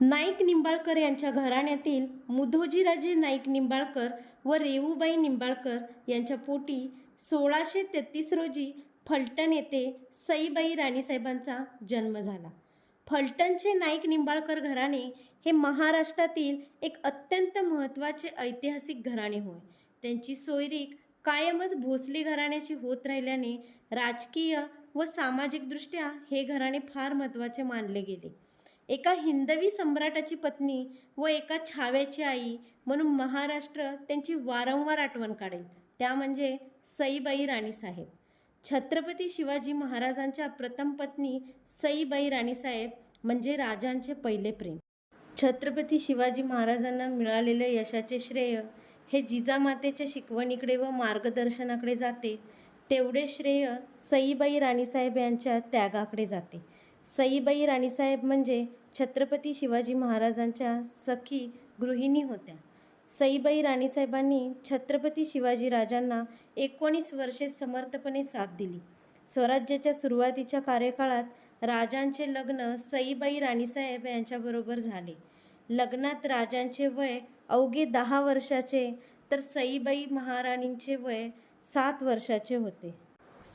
नाईक निंबाळकर यांच्या घराण्यातील मुधोजीराजे नाईक निंबाळकर व रेवूबाई निंबाळकर यांच्या पोटी सोळाशे तेहतीस रोजी फलटण येथे सईबाई राणीसाहेबांचा जन्म झाला. फलटणचे नाईक निंबाळकर घराणे हे महाराष्ट्रातील एक अत्यंत महत्त्वाचे ऐतिहासिक घराणे होय. त्यांची सोयरीक कायमच भोसले घराण्याची होत राहिल्याने राजकीय व सामाजिकदृष्ट्या हे घराणे फार महत्त्वाचे मानले गेले. एका हिंदवी सम्राटाची पत्नी व एका छाव्याची आई म्हणून महाराष्ट्र त्यांची वारंवार आठवण काढेल. त्या म्हणजे सईबाई राणीसाहेब छत्रपती शिवाजी महाराजांच्या प्रथम पत्नी सईबाई राणीसाहेब म्हणजे राजांचे पहिले प्रेम. छत्रपती शिवाजी महाराजांना मिळालेले यशाचे श्रेय हे जिजामातेच्या शिकवणीकडे व मार्गदर्शनाकडे जाते. तेवढे श्रेय सईबाई राणीसाहेब यांच्या त्यागाकडे जाते. सईबाई राणीसाहेब म्हणजे छत्रपती शिवाजी महाराजांच्या सखी गृहिणी होत्या. सईबाई राणीसाहेबांनी छत्रपती शिवाजी राजांना एकोणीस वर्षे समर्थपणे साथ दिली. स्वराज्याच्या सुरुवातीच्या कार्यकाळात राजांचे लग्न सईबाई राणीसाहेब यांच्याबरोबर झाले. लग्नात राजांचे वय अवघे दहा वर्षाचे तर सईबाई महाराणींचे वय सात वर्षाचे होते.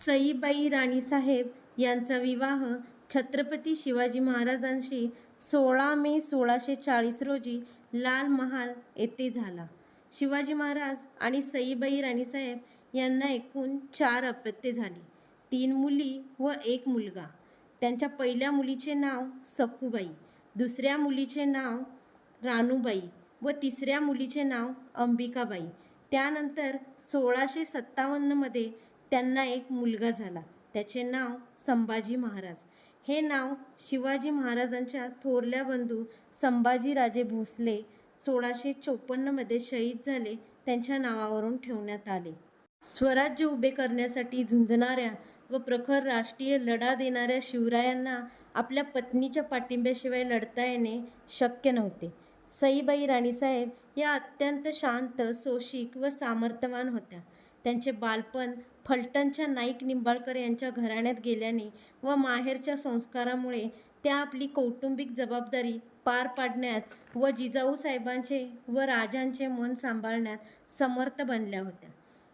सईबाई राणीसाहेब यांचा विवाह छत्रपती शिवाजी महाराजांशी सोळा मे सोळाशे चाळीस रोजी लाल महाल येथे झाला. शिवाजी महाराज आणि सईबाई राणीसाहेब यांना एकूण चार अपत्ये झाली. तीन मुली व एक मुलगा. त्यांच्या पहिल्या मुलीचे नाव सखूबाई दुसऱ्या मुलीचे नाव रानूबाई व तिसऱ्या मुलीचे नाव अंबिकाबाई. त्यानंतर सोळाशे सत्तावन्नमध्ये त्यांना एक मुलगा झाला. त्याचे नाव संभाजी महाराज. हे नाव शिवाजी महाराजांच्या थोरल्या बंधू संभाजीराजे भोसले सोळाशे चोपन्नमध्ये शहीद झाले त्यांच्या नावावरून ठेवण्यात आले. स्वराज्य उभे करण्यासाठी झुंजणाऱ्या व प्रखर राष्ट्रीय लढा देणाऱ्या शिवरायांना आपल्या पत्नीच्या पाठिंब्याशिवाय लढता येणे शक्य नव्हते. सईबाई राणीसाहेब या अत्यंत शांत सोशिक व सामर्थ्यवान होत्या. त्यांचे बालपण फलटणच्या नाईक निंबाळकर यांच्या घराण्यात गेल्याने व माहेरच्या संस्कारामुळे त्या आपली कौटुंबिक जबाबदारी पार पाडण्यात व जिजाऊ साहेबांचे व राजांचे मन सांभाळण्यात समर्थ बनल्या होत्या.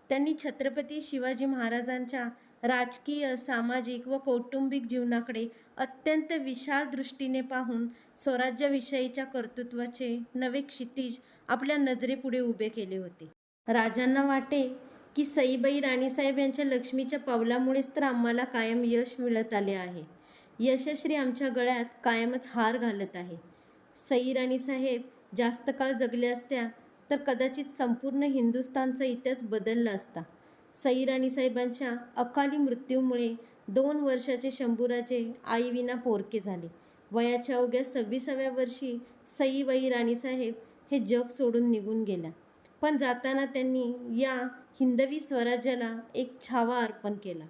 त्यांनी छत्रपती शिवाजी महाराजांच्या राजकीय सामाजिक व कौटुंबिक जीवनाकडे अत्यंत विशाल दृष्टीने पाहून स्वराज्याविषयीच्या कर्तृत्वाचे नवे क्षितिज आपल्या नजरेपुढे उभे केले होते. राजांना वाटे की सईबाई राणीसाहेब यांच्या लक्ष्मीच्या पावलामुळेच तर आम्हाला कायम यश मिळत आले आहे. यशश्री आमच्या गळ्यात कायमच हार घालत आहे. सई राणीसाहेब जास्त काळ जगल्या असत्या तर कदाचित संपूर्ण हिंदुस्थानचा इतिहास बदलला असता. सई राणीसाहेबांच्या अकाली मृत्यूमुळे दोन वर्षाचे शंभूराजे आईविना पोरके झाले. वयाच्या अवघ्या सव्वीसाव्या वर्षी सईबाई राणीसाहेब हे जग सोडून निघून गेल्या. पण जाताना त्यांनी या हिंदवी स्वराज्याला एक छावा अर्पण केला.